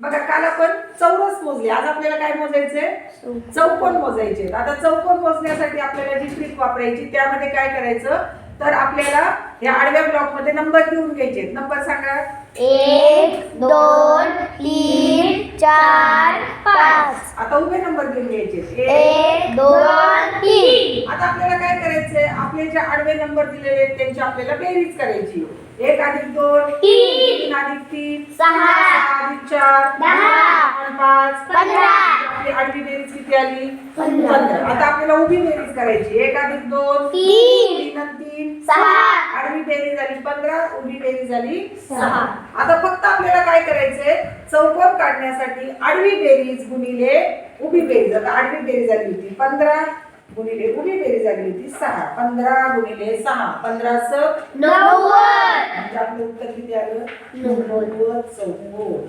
बघा काल आपण चौरस मोजले. आज आपल्याला काय मोजायचंय? चौकोन. मोजायचे आता चौकोन मोजण्यासाठी आपल्याला जी ट्रिक वापरायची त्यामध्ये काय करायचं? तर आपल्याला या आडव्या ब्लॉकमध्ये नंबर देऊन घ्यायचे नंबर सांगा. एक दोन तीन चार पाच. आता उभे नंबर देऊन घ्यायचे एक, दोन तीन. आता आपल्याला काय करायचंय? आपले जे आडवे नंबर दिलेले आहेत त्यांची आपल्याला बेरीज करायची एक अधिक दोन तीन. तीन अधिक तीन. सहा. चार. आणि पाच पंधरा. आपली आडवी बेरीज किती आली पंधरा. आता आपल्याला उभी बेरीज करायची एक अधिक दोन तीन. तीन आणि तीन सहा. आडवी बेरीज झाली पंधरा उभी बेरीज झाली सहा. आता फक्त आपल्याला काय करायचंय चौकोन काढण्यासाठी आडवी बेरीज गुणिले उभी बेरीज आता आडवी बेरीज झाली होती पंधरा गुणिले उभी बेरीज झाली होती सहा पंधरा गुणिले सहा पंधरा स नव्वद म्हणजे आपलं उत्तर किती आलं नव्वद. नव्वद चौकोन